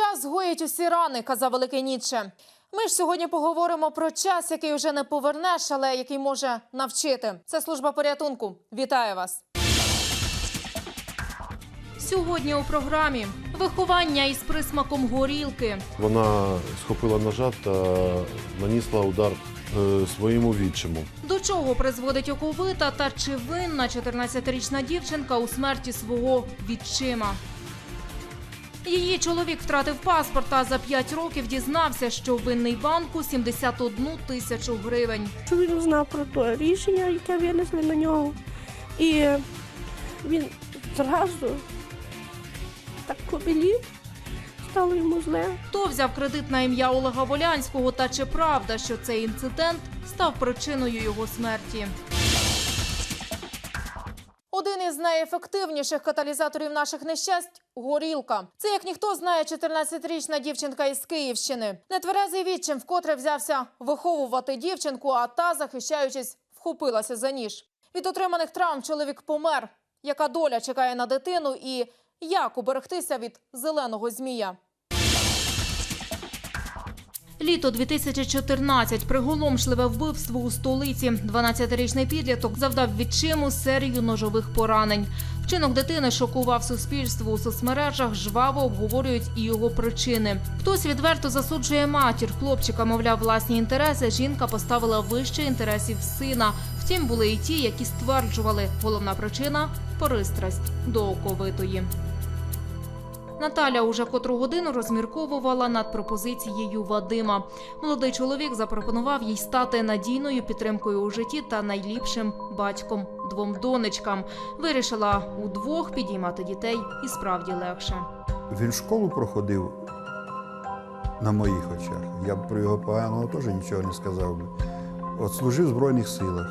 Час гоїть усі рани, казав великий Ніцше. Ми ж сьогодні поговоримо про час, який вже не повернеш, але який може навчити. Це служба порятунку. Вітаю вас. Сьогодні у програмі виховання із присмаком горілки. Вона схопила ножа та нанісла удар е, своєму відчиму. До чого призводить оковита та чи винна 14-річна дівчинка у смерті свого відчима? Її чоловік втратив паспорт та за 5 років дізнався, що винний банку 71 тисячу гривень. він знав про те рішення, яке винесли на нього. І він зразу так побілів, стало йому зле. Хто взяв кредит на ім'я Олега Волянського та чи правда, що цей інцидент став причиною його смерті? Один із найефективніших каталізаторів наших нещасть горілка. Це як ніхто знає 14-річна дівчинка із Київщини. Нетверезий відчим вкотре взявся виховувати дівчинку, а та, захищаючись, вхопилася за ніж. Від отриманих травм чоловік помер. Яка доля чекає на дитину і як уберегтися від зеленого змія? Літо 2014. Приголомшливе вбивство у столиці. 12-річний підліток завдав відчиму серію ножових поранень. Вчинок дитини шокував суспільство у соцмережах. Жваво обговорюють і його причини. Хтось відверто засуджує матір. Хлопчика, мовляв, власні інтереси. Жінка поставила вище інтересів сина. Втім, були і ті, які стверджували, головна причина пристрасть до оковитої. Наталя уже котру годину розмірковувала над пропозицією Вадима. Молодий чоловік запропонував їй стати надійною підтримкою у житті та найліпшим батьком двом донечкам. Вирішила удвох підіймати дітей і справді легше. Він школу проходив на моїх очах. Я б про його поганого теж нічого не сказав би. От служив в Збройних силах.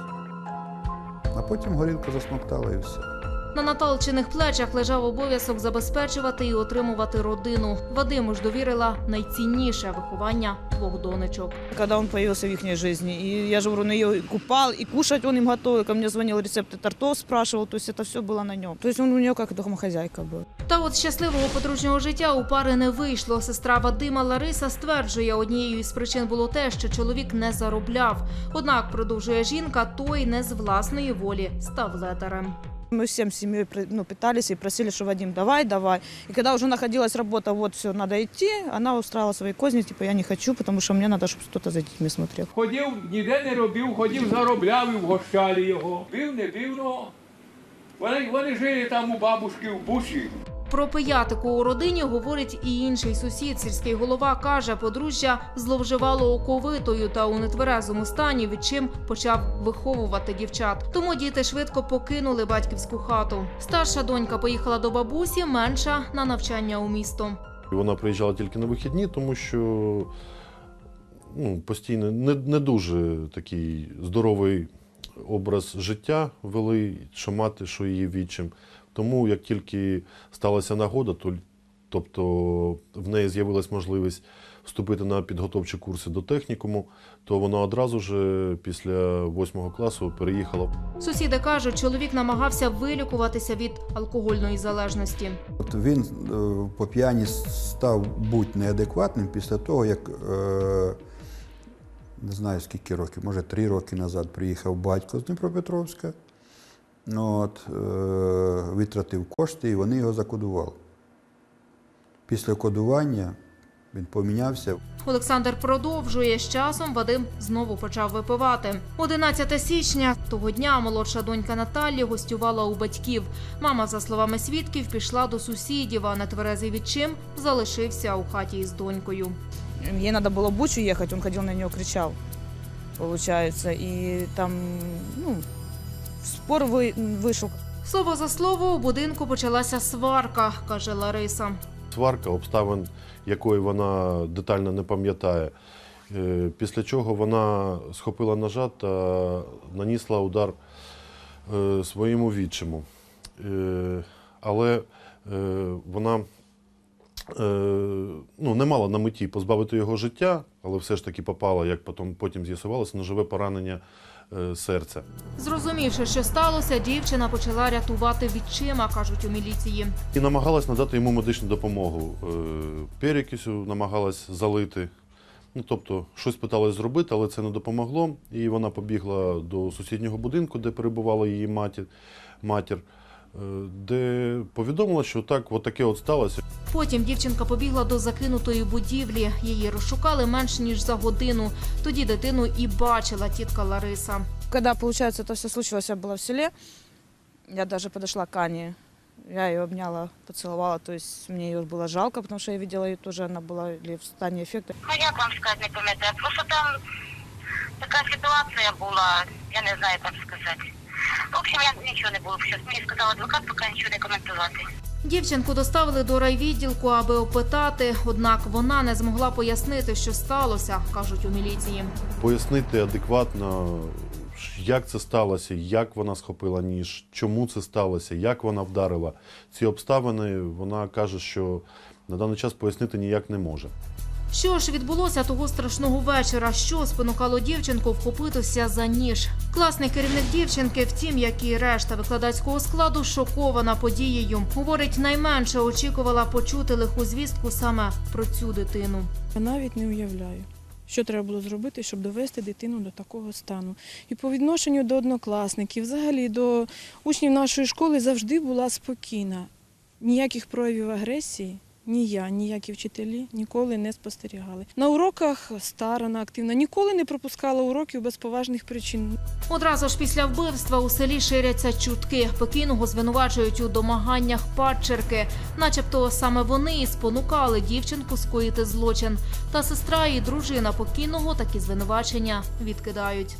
А потім горілка засмоктала і все. На Наталчиних плечах лежав обов'язок забезпечувати і отримувати родину. Вадиму ж довірила найцінніше виховання двох донечок. когда он появился в их жизни. И я же говорю, он ее купал, и кушать он им готовил. Ко мне звонил рецепты тортов, спрашивал. То есть это все было на нем. То есть он у нее как домохозяйка был. Та от щасливого подружнього життя у пари не вийшло. Сестра Вадима Лариса стверджує, однією із причин було те, що чоловік не заробляв. Однак, продовжує жінка, той не з власної волі став ледарем. Мы всем семьей ну, питались и просили, что Вадим, давай, давай. И когда уже находилась работа, вот все, надо идти, она устраивала свои козни, типа, я не хочу, потому что мне надо, чтобы кто-то за детьми смотрел. Ходил, ніде не робив, ходив, заробляв і вгощали його. Бив, не бив, ну. Вони, вони жили там у бабушки в буші. Про пиятику у родині говорить і інший сусід. Сільський голова каже, подружжя зловживало оковитою та у нетверезому стані, відчим почав виховувати дівчат. Тому діти швидко покинули батьківську хату. Старша донька поїхала до бабусі, менша на навчання у місто. Вона приїжджала тільки на вихідні, тому що ну, постійно не, не дуже такий здоровий образ життя вели, що мати, що її відчим. Тому як тільки сталася нагода, то, тобто в неї з'явилась можливість вступити на підготовчі курси до технікуму, то вона одразу ж після восьмого класу переїхала Сусіди кажуть, чоловік намагався вилікуватися від алкогольної залежності. От він е, по п'яні став бути неадекватним після того, як е, не знаю скільки років, може три роки назад приїхав батько з Дніпропетровська. Ну, от, е, витратив кошти і вони його закодували. Після кодування він помінявся. Олександр продовжує з часом. Вадим знову почав випивати. 11 січня того дня молодша донька Наталі гостювала у батьків. Мама, за словами свідків, пішла до сусідів, а нетверезий відчим залишився у хаті із донькою. Надо было в Бучу ехать, он ходил на нее, кричал, получается. И там, ну, спор вы, вышел. Слово за слово у будинку почалася сварка, каже Лариса. сварка, обставин якої вона детально не пам'ятає. Е, Після чого вона схопила ножа та нанісла удар е, своєму відчиму. Е, Але вона ну, не мала на меті позбавити його життя, але все ж таки попала, як потім, потім з'ясувалося, ножове поранення е, серця. Зрозумівши, що сталося, дівчина почала рятувати відчима, кажуть у міліції. І намагалась надати йому медичну допомогу. Е, Перекисю намагалась залити. Ну, тобто, щось питалась зробити, але це не допомогло. І вона побігла до сусіднього будинку, де перебувала її матір, е, де повідомила, що так, от таке от сталося. Потім дівчинка побігла до закинутої будівлі. Її розшукали менш ніж за годину. Тоді дитину і бачила тітка Лариса. Когда, получается, это все случилось, я была в селе, я даже подошла к Ане, я ее обняла, поцеловала, то есть мне ее было жалко, потому что я видела ее тоже, она была или в состоянии эффекта. Ну як вам сказати, не пам'ятаю. Просто там така ситуація була, я не знаю, як сказати. В общем, я нічого не було. Мені сказав адвокат, поки нічого не коментувати. Дівчинку доставили до райвідділку, аби опитати. Однак вона не змогла пояснити, що сталося, кажуть у міліції. Пояснити адекватно, як це сталося, як вона схопила ніж, чому це сталося, як вона вдарила. Ці обставини вона каже, що на даний час пояснити ніяк не може. Що ж відбулося того страшного вечора? Що спонукало дівчинку вхопитися за ніж? Класний керівник дівчинки, втім, як і решта викладацького складу, шокована подією. Говорить, найменше очікувала почути лиху звістку саме про цю дитину. Я навіть не уявляю, що треба було зробити, щоб довести дитину до такого стану. І по відношенню до однокласників, взагалі до учнів нашої школи завжди була спокійна. Ніяких проявів агресії. Ні я, ніякі вчителі ніколи не спостерігали. На уроках старана, активна, ніколи не пропускала уроків без поважних причин. Одразу ж після вбивства у селі ширяться чутки. Покійного звинувачують у домаганнях падчерки. Начебто саме вони і спонукали дівчинку скоїти злочин. Та сестра і дружина покійного такі звинувачення відкидають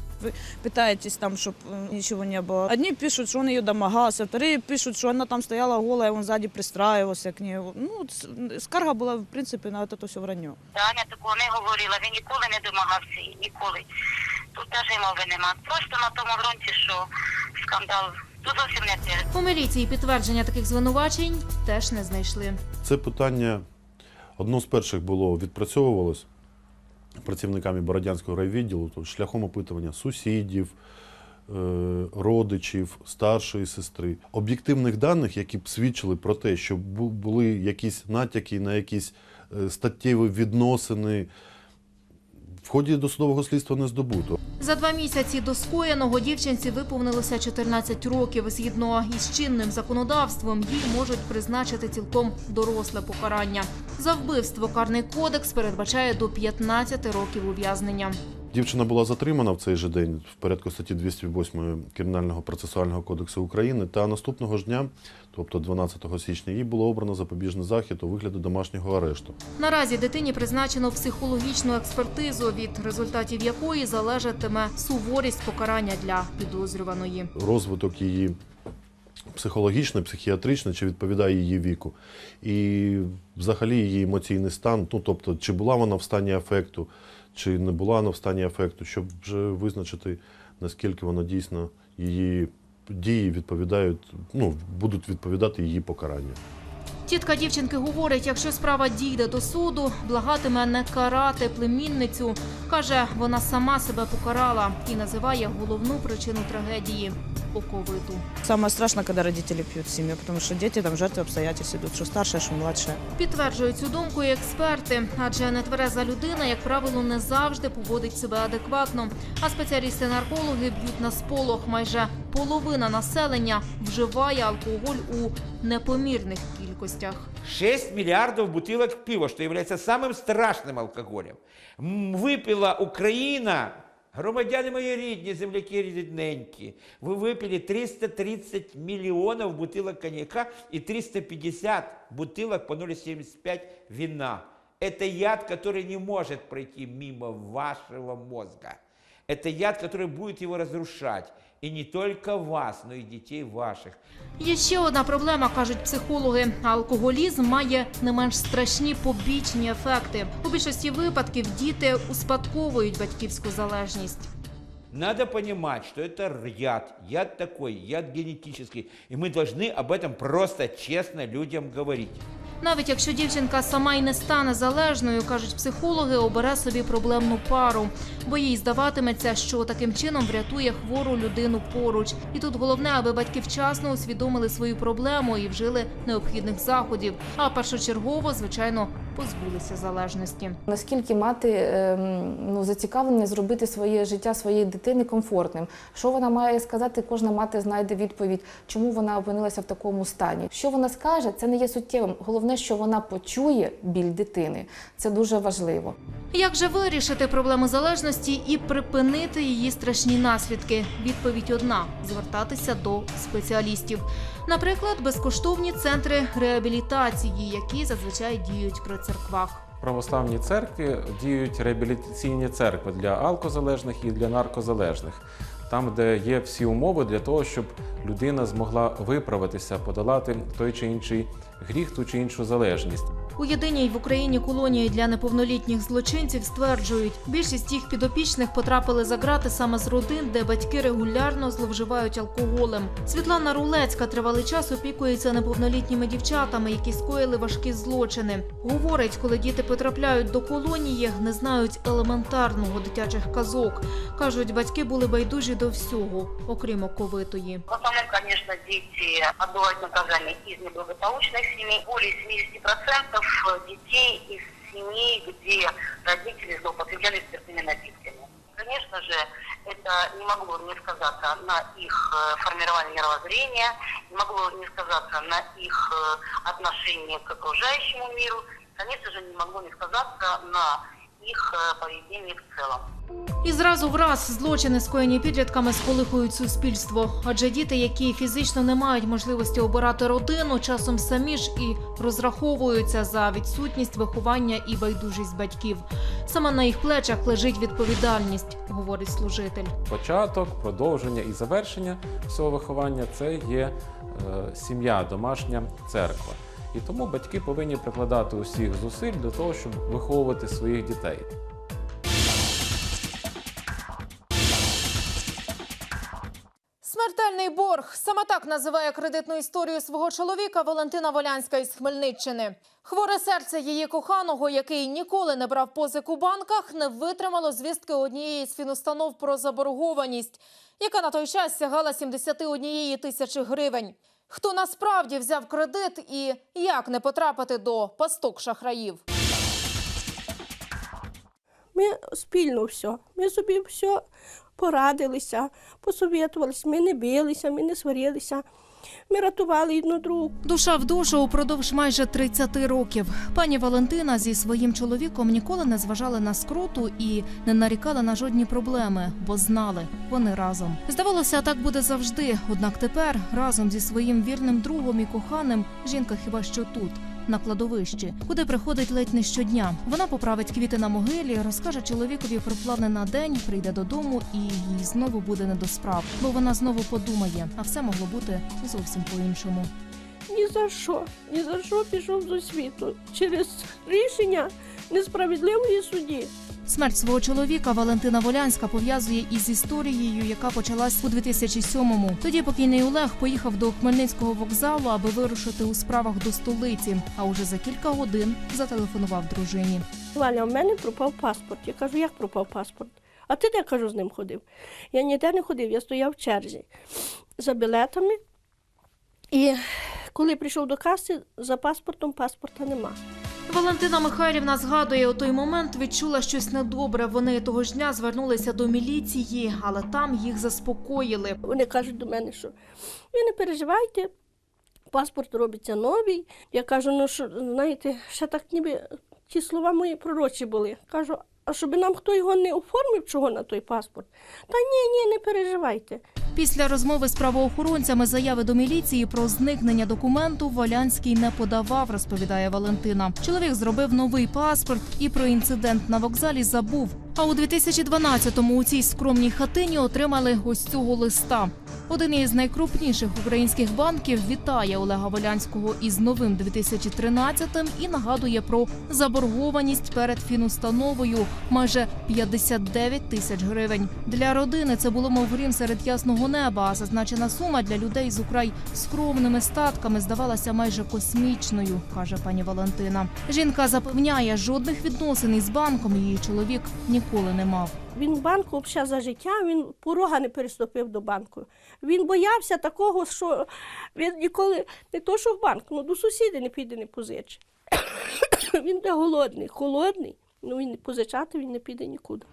Пытаетесь там, чтобы ничего не было. Одни пишут, что он ее домогался, вторые пишут, что она там стояла голая, он сзади пристраивался к ней. Ну, с- скарга была, в принципе, на это все вранье. Таня такого не говорила, він ніколи не домагався її, ніколи. Тут навіть мови нема. Просто на тому ґрунті, що скандал. Тут зовсім не те. У міліції підтвердження таких звинувачень теж не знайшли. Це питання одно з перших було відпрацьовувалось працівниками Бородянського райвідділу, то шляхом опитування сусідів, е, родичів, старшої сестри, об'єктивних даних, які б свідчили про те, що були якісь натяки на якісь е, статтєві відносини. В ході досудового слідства не здобуто. За два місяці до скоєного дівчинці виповнилося 14 років. Згідно із чинним законодавством, їй можуть призначити цілком доросле покарання. За вбивство карний кодекс передбачає до 15 років ув'язнення. Дівчина була затримана в цей же день в порядку статті 208 Кримінального процесуального кодексу України. Та наступного ж дня, тобто 12 січня, їй було обрано запобіжний захід у вигляді домашнього арешту. Наразі дитині призначено психологічну експертизу, від результатів якої залежатиме суворість покарання для підозрюваної. Розвиток її психологічний, психіатричний, чи відповідає її віку. І взагалі її емоційний стан, ну тобто, чи була вона в стані афекту, чи не була вона в стані афекту, щоб вже визначити, наскільки вона дійсно її дії відповідають, ну, будуть відповідати її покаранню. Тітка дівчинки говорить, якщо справа дійде до суду, благатиме не карати племінницю. Каже, вона сама себе покарала і називає головну причину трагедії оковиту. Самое страшное, когда родители пьют в семье, потому что дети там жертвы обстоятельств идут, что старшая, что младшая. Підтверджують цю думку і експерти, адже нетвереза людина, як правило, не завжди поводить себе адекватно. А спеціалісти-наркологи б'ють на сполох. Майже половина населення вживає алкоголь у непомірних кількостях. 6 миллиардов бутылок пива, что является самым страшным алкоголем. М, Выпила Украина, громадяни мої рідні, земляки рідненькі, ви випили 330 миллионов бутылок коньяка и 350 бутылок по 0,75 вина. Это яд, который не может пройти мимо вашего мозга. Это яд, который будет его разрушать. И не только вас, но и детей ваших. Є ще одна проблема, кажуть психологи. Алкоголізм має не менш страшні побічні ефекти. У більшості випадків діти успадковують батьківську залежність. Надо понимать, что это яд, яд такой, яд генетический. И мы должны об этом просто честно людям говорить. Навіть якщо дівчинка сама й не стане залежною, кажуть психологи, обере собі проблемну пару, бо їй здаватиметься, що таким чином врятує хвору людину поруч. І тут головне, аби батьки вчасно усвідомили свою проблему і вжили необхідних заходів. А першочергово, звичайно, позбулися залежності. Наскільки мати ем, ну, зацікавлена зробити своє життя своєї дитини комфортним? Що вона має сказати? Кожна мати знайде відповідь, чому вона опинилася в такому стані. Що вона скаже, це не є суттєвим. Головне, що вона почує біль дитини. Це дуже важливо. Як же вирішити проблему залежності і припинити її страшні наслідки? Відповідь одна: звертатися до спеціалістів. Наприклад, безкоштовні центри реабілітації, які зазвичай діють при церквах. В православній церкві діють реабілітаційні церкви для алкозалежних і для наркозалежних, там, де є всі умови для того, щоб людина змогла виправитися, подолати той чи інший гріх, ту чи іншу залежність. У єдиній в Україні колонії для неповнолітніх злочинців стверджують, більшість їх підопічних потрапили за грати саме з родин, де батьки регулярно зловживають алкоголем. Світлана Рулецька тривалий час опікується неповнолітніми дівчатами, які скоїли важкі злочини. Говорить, коли діти потрапляють до колонії, не знають елементарного дитячих казок. кажуть, батьки були байдужі до всього, окрім оковитої. Конечно, дети отбывают наказание из неблагополучных семей. Более 70% детей из семей, где родители злоупотребляли спиртными напитками. Конечно же, это не могло не сказаться на их э, формировании мировоззрения, не могло не сказаться на их э, отношении к окружающему миру, конечно же, не могло не сказаться на их э, поведении в целом. І зразу враз злочини, скоєні підлітками, сколихують суспільство. Адже діти, які фізично не мають можливості обирати родину, часом самі ж і розраховуються за відсутність виховання і байдужість батьків. Саме на їх плечах лежить відповідальність, говорить служитель. Початок, продовження і завершення всього виховання це є е, сім'я, домашня церква. І тому батьки повинні прикладати усіх зусиль для того, щоб виховувати своїх дітей. Смертельний борг саме так називає кредитну історію свого чоловіка Валентина Волянська із Хмельниччини. Хворе серце її коханого, який ніколи не брав позик у банках, не витримало звістки однієї з фінустанов про заборгованість, яка на той час сягала 71 тисячі гривень. Хто насправді взяв кредит і як не потрапити до пасток шахраїв? Ми спільно все. Ми собі все порадилися, посовітувалися. Ми не билися, ми не сварилися. Ми рятували одну другу. Душа в душу упродовж майже 30 років. Пані Валентина зі своїм чоловіком ніколи не зважали на скруту і не нарікали на жодні проблеми, бо знали вони разом. Здавалося, так буде завжди. Однак тепер разом зі своїм вірним другом і коханим жінка хіба що тут. На кладовищі, куди приходить ледь не щодня. Вона поправить квіти на могилі, розкаже чоловікові про плани на день, прийде додому, і їй знову буде не до справ, бо вона знову подумає, а все могло бути зовсім по-іншому. Ні за що, ні за що пішов до світу через рішення несправедливої судді. Смерть свого чоловіка Валентина Волянська пов'язує із історією, яка почалась у 2007-му. Тоді покійний Олег поїхав до Хмельницького вокзалу, аби вирушити у справах до столиці. А уже за кілька годин зателефонував дружині. Валя, у мене пропав паспорт. Я кажу, як пропав паспорт? А ти де кажу, з ним ходив? Я ніде не ходив, я стояв в черзі за білетами. І коли прийшов до каси, за паспортом паспорта нема. Валентина Михайлівна згадує, у той момент відчула щось недобре. Вони того ж дня звернулися до міліції, але там їх заспокоїли. Вони кажуть до мене, що ви не переживайте, паспорт робиться новий. Я кажу, ну що, знаєте, ще так ніби ті слова мої пророчі були. Кажу, а щоб нам хто його не оформив, чого на той паспорт? Та ні, ні, не переживайте. Після розмови з правоохоронцями заяви до міліції про зникнення документу Волянський не подавав, розповідає Валентина. Чоловік зробив новий паспорт і про інцидент на вокзалі забув. А у 2012-му у цій скромній хатині отримали ось цього листа. Один із найкрупніших українських банків вітає Олега Волянського із новим 2013-м і нагадує про заборгованість перед фінустановою майже 59 тисяч гривень. Для родини це було мов грім серед ясного неба. А зазначена сума для людей з украй скромними статками здавалася майже космічною, каже пані Валентина. Жінка запевняє, жодних відносин із банком її чоловік ніколи не мав. Він в банку взагалі за життя, він порога не переступив до банку. Він боявся такого, що він ніколи не то, що в банк, ну до сусіди не піде, не позичить. він де голодний, холодний, ну він позичати, він не піде нікуди.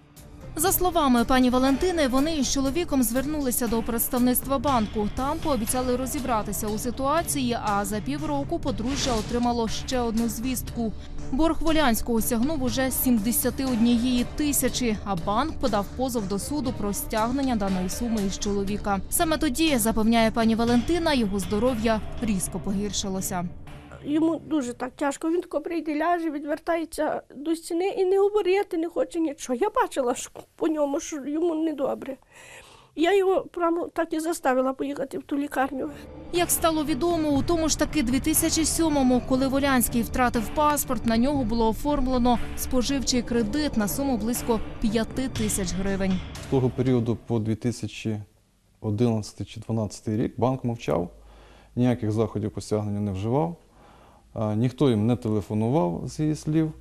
За словами пані Валентини, вони із чоловіком звернулися до представництва банку. Там пообіцяли розібратися у ситуації. А за півроку подружжя отримало ще одну звістку. Борг Волянського сягнув уже 71 тисячі. А банк подав позов до суду про стягнення даної суми із чоловіка. Саме тоді запевняє пані Валентина, його здоров'я різко погіршилося. Йому дуже так тяжко. Він тако прийде, ляже, відвертається до стіни і не говорити, не хоче нічого. Я бачила що по ньому, що йому недобре. Я його прямо так і заставила поїхати в ту лікарню. Як стало відомо, у тому ж таки 2007-му, коли Волянський втратив паспорт, на нього було оформлено споживчий кредит на суму близько 5 тисяч гривень. З того періоду по 2011 чи 2012 рік банк мовчав, ніяких заходів по стягненню не вживав, ніхто їм не телефонував з її слів.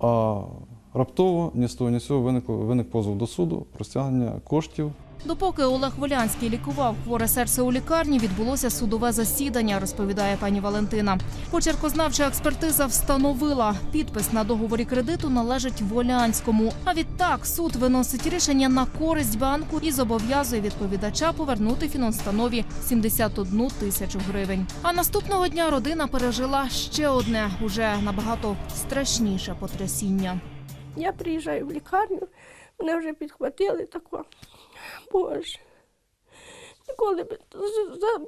А раптово ні з того, ні з цього виник, виник позов до суду про стягнення коштів Допоки Олег Волянський лікував хворе серце у лікарні, відбулося судове засідання, розповідає пані Валентина. Почеркознавча експертиза встановила, підпис на договорі кредиту належить Волянському. А відтак суд виносить рішення на користь банку і зобов'язує відповідача повернути фінустанові 71 тисячу гривень. А наступного дня родина пережила ще одне, уже набагато страшніше потрясіння. Я приїжджаю в лікарню, мене вже підхватили тако. Боже. Ніколи б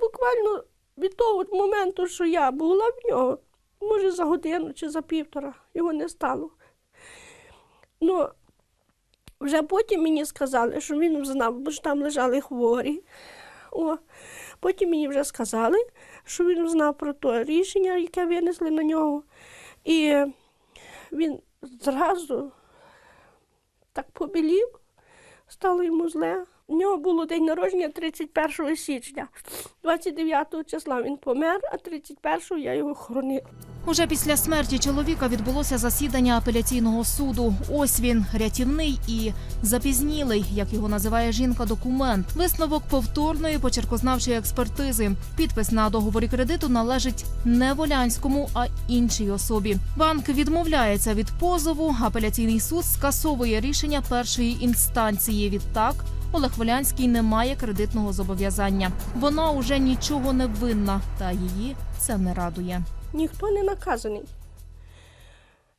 буквально від того моменту, що я була в нього, може за годину чи за півтора, його не стало. Ну, вже потім мені сказали, що він знав, бо ж там лежали хворі. О, потім мені вже сказали, що він знав про те рішення, яке винесли на нього. І він зразу так побілів, стало йому зле. У нього було день народження 31 січня. 29 числа він помер, а 31 я його хоронила. Уже після смерті чоловіка відбулося засідання апеляційного суду. Ось він рятівний і запізнілий, як його називає жінка, документ. Висновок повторної почеркознавчої експертизи. Підпис на договорі кредиту належить не Волянському, а іншій особі. Банк відмовляється від позову. Апеляційний суд скасовує рішення першої інстанції. Відтак Олег Волянський не має кредитного зобов'язання. Вона уже нічого не винна, та її це не радує. Ніхто не наказаний.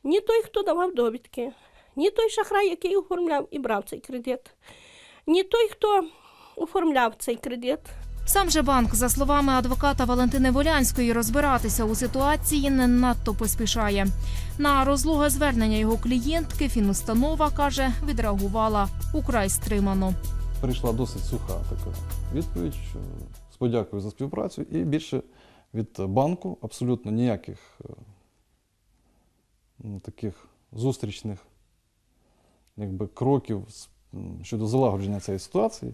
Ні той, хто давав довідки, ні той шахрай, який оформляв і брав цей кредит, ні той, хто оформляв цей кредит. Сам же банк, за словами адвоката Валентини Волянської, розбиратися у ситуації не надто поспішає. На розлоге звернення його клієнтки фінустанова каже, відреагувала украй стримано. прийшла досить суха така відповідь, що подякою за співпрацю, і більше від банку абсолютно ніяких е, таких зустрічних якби, кроків щодо залагодження цієї ситуації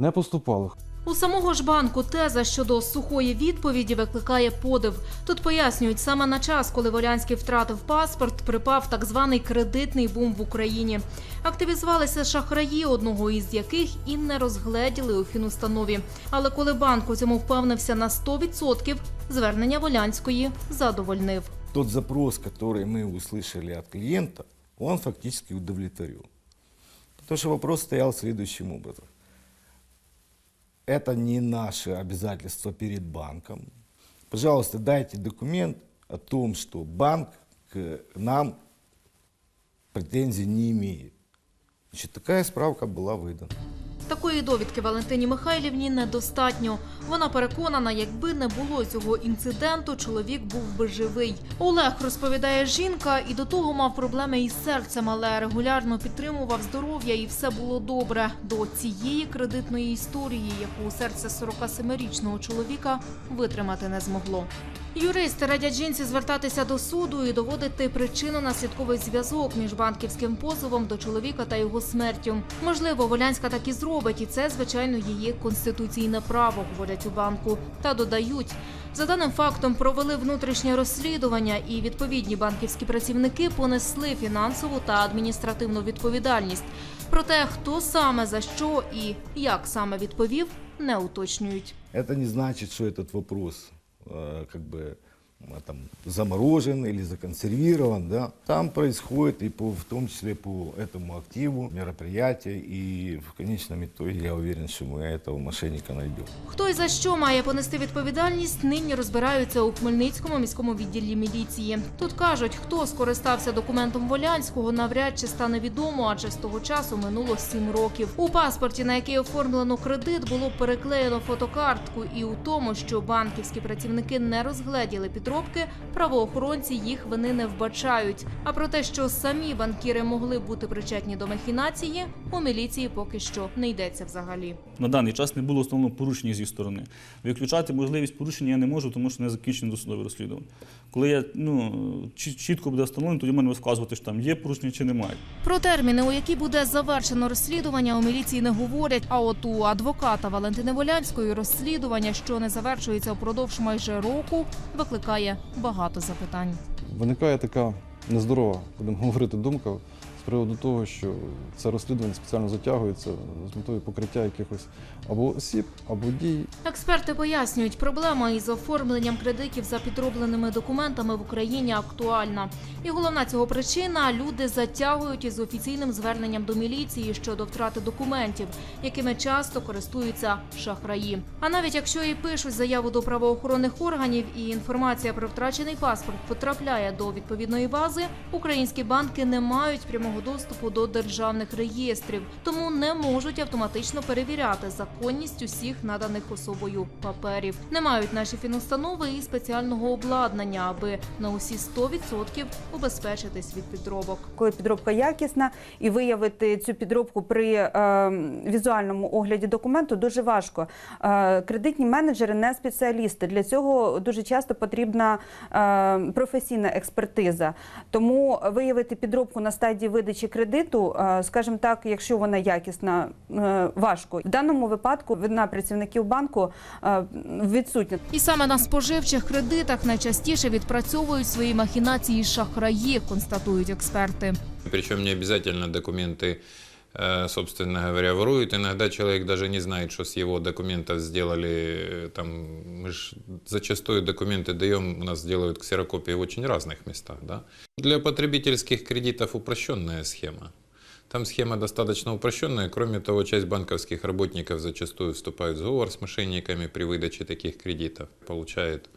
не поступало. У самого ж банку теза щодо сухої відповіді викликає подив. Тут пояснюють, саме на час, коли Волянський втратив паспорт, припав так званий кредитний бум в Україні. Активізувалися шахраї, одного із яких і не розгледіли у фінустанові. Але коли банк у цьому впевнився на 100%, звернення Волянської задовольнив. Тот запрос, который мы услышали от клиента, он фактически удовлетворен. Потому что вопрос стоял следующим образом. Это не наше обязательство перед банком. Пожалуйста, дайте документ о том, что банк к нам претензий не имеет. Значит, такая справка была выдана. Такої довідки Валентині Михайлівні недостатньо. Вона переконана, якби не було цього інциденту, чоловік був би живий. Олег розповідає жінка, і до того мав проблеми із серцем, але регулярно підтримував здоров'я і все було добре. До цієї кредитної історії, яку серце 47-річного чоловіка витримати не змогло. Юристи радять жінці звертатися до суду і доводити причинно-наслідковий зв'язок між банківським позовом до чоловіка та його смертю. Можливо, Волянська так і зробить, і це, звичайно, її конституційне право, говорять у банку. Та додають, за даним фактом провели внутрішнє розслідування, і відповідні банківські працівники понесли фінансову та адміністративну відповідальність. Проте, хто саме за що і як саме відповів, не уточнюють. Это не значит, что этот вопрос э, как бы а, там, заморожен или законсервирован. Да? Там происходит и по, в том числе по этому активу мероприятия. И в конечном итоге я уверен, что мы этого мошенника найдем. Хто і за що має понести відповідальність, нині розбираються у Хмельницькому міському відділі міліції. Тут кажуть, хто скористався документом Волянського, навряд чи стане відомо, адже з того часу минуло сім років. У паспорті, на який оформлено кредит, було переклеєно фотокартку, і у тому, що банківські працівники не розгледіли підробки, правоохоронці їх вини не вбачають. А про те, що самі банкіри могли бути причетні до махінації, у міліції поки що не йдеться взагалі. На даний час не було встановлено порушення з їх сторони. Виключати можливість порушення я не можу, тому що не закінчено досудове розслідування. Коли я ну, чітко буде встановлено, тоді мене розказувати, що там є порушення чи немає. Про терміни, у які буде завершено розслідування, у міліції не говорять. А от у адвоката Валентини Волянської розслідування, що не завершується впродовж майже року, викликає багато запитань. Виникає така нездорова, будемо говорити, думка з приводу того, що це розслідування спеціально затягується з метою покриття якихось або осіб, або дій, Експерти пояснюють, проблема із оформленням кредитів за підробленими документами в Україні актуальна. І головна цього причина люди затягують із офіційним зверненням до міліції щодо втрати документів, якими часто користуються шахраї. А навіть якщо і пишуть заяву до правоохоронних органів, і інформація про втрачений паспорт потрапляє до відповідної бази, українські банки не мають прямого доступу до державних реєстрів, тому не можуть автоматично перевіряти законність усіх наданих особою паперів. Не мають наші фінустанови і спеціального обладнання, аби на усі 100% убезпечитись від підробок. коли підробка якісна, і виявити цю підробку при е, візуальному огляді документу дуже важко. Е, кредитні менеджери не спеціалісти. Для цього дуже часто потрібна е, професійна експертиза. Тому виявити підробку на стадії видачі кредиту, е, скажімо так, якщо вона якісна, е, важко. В даному випадку вина працівників банку е, відсутня. І саме на споживчих кредитах найчастіше відпрацьовують свої махінації шахраї, констатують експерти. Причому не обязательно документы, э, собственно говоря, воруют. Иногда человек даже не знает, что с его документов сделали. э, Там, мы ж зачастую документы даем, у нас делают ксерокопии в очень разных местах. Да? Для потребительских кредитов упрощенная схема. Там схема достаточно упрощенная. Кроме того, часть банковских работников зачастую вступают в сговор с мошенниками при выдаче таких кредитов. Получает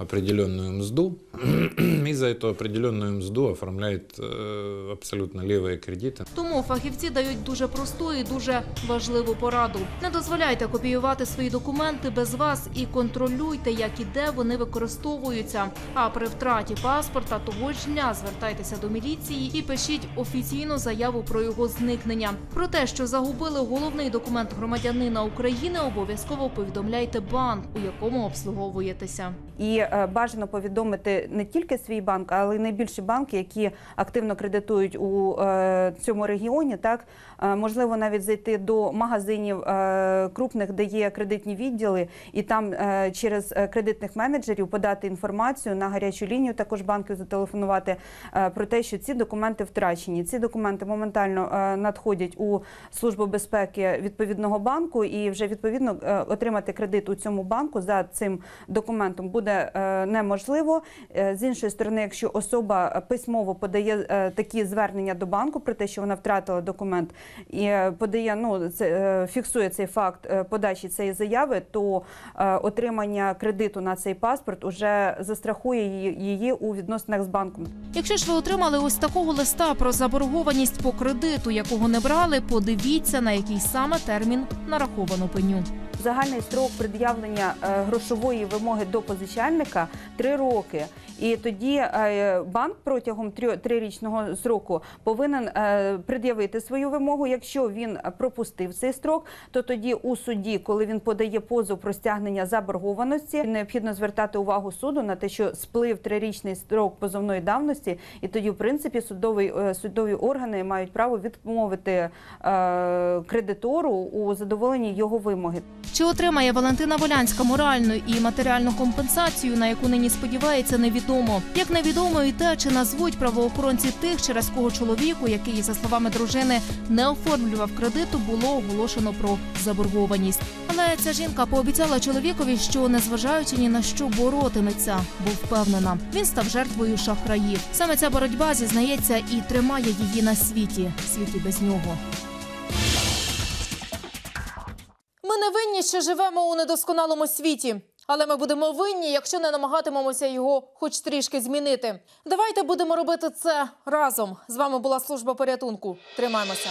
определенную мзду, и за эту определенную мзду оформляет э, абсолютно левые кредиты. Тому фахівці дають дуже просту і дуже важливу пораду. Не дозволяйте копіювати свої документи без вас і контролюйте, як і де вони використовуються. А при втраті паспорта того ж дня звертайтеся до міліції і пишіть офіційну заяву про його зникнення. Про те, що загубили головний документ громадянина України, обов'язково повідомляйте банк, у якому обслуговуєтеся. І е, бажано повідомити не тільки свій банк, але й найбільші банки, які активно кредитують у е, цьому регіоні. Так Е, можливо навіть зайти до магазинів е, крупних, де є кредитні відділи, і там е, через е, кредитних менеджерів подати інформацію на гарячу лінію. Також банків зателефонувати е, про те, що ці документи втрачені. Ці документи моментально е, надходять у службу безпеки відповідного банку, і вже відповідно е, отримати кредит у цьому банку за цим документом буде е, е, неможливо. Е, З іншої сторони, якщо особа е, письмово подає е, такі звернення до банку про те, що вона втратила документ, і е, подає, ну це е, фіксує цей факт е, подачі цієї заяви, то е, отримання кредиту на цей паспорт уже застрахує її у відносинах з банком. Якщо ж ви отримали ось такого листа про заборгованість по кредиту, якого не брали, подивіться на який саме термін нараховано пеню. Загальний строк пред'явлення е, грошової вимоги до позичальника три роки. І тоді е, банк протягом трирічного сроку повинен е, пред'явити свою вимогу. Якщо він пропустив цей строк, то тоді у суді, коли він подає позов про стягнення заборгованості, необхідно звертати увагу суду на те, що сплив трирічний строк позовної давності, і тоді, в принципі, судовий судові органи мають право відмовити кредитору у задоволенні його вимоги. Чи отримає Валентина Волянська моральну і матеріальну компенсацію, на яку нині сподівається, невідомо. Як невідомо і те, чи назвуть правоохоронці тих, через кого чоловіку, який, за словами дружини, не оформлював кредиту, було оголошено про заборгованість. Але ця жінка пообіцяла чоловікові, що незважаючи ні на що боротиметься, бо впевнена, він став жертвою шахраїв. Саме ця боротьба зізнається і тримає її на світі, світі без нього. Ми не винні, що живемо у недосконалому світі. Але ми будемо винні, якщо не намагатимемося його хоч трішки змінити. Давайте будемо робити це разом. З вами була служба порятунку. Тримаємося.